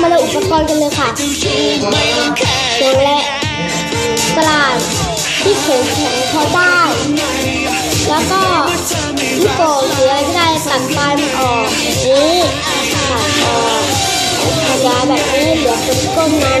กรณ์กันเลยค่ะตัวแรกตลาดที่เขียนแข็งพอได้ แล้วก็ลูกโป่งหรืออะไรก็ได้ตัดปลายมันออกนี้ตัดออกขยายแบบนี้เหลือเป็นก้นนั้น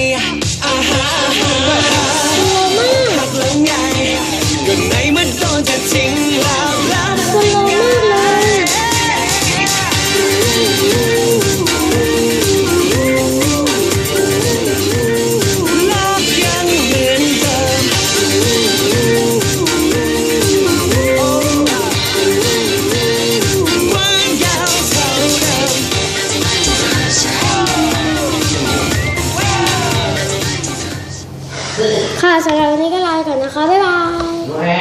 ค่ะสำหรับวันนี้ก็ลาไปก่อนนะคะ บ๊ายบาย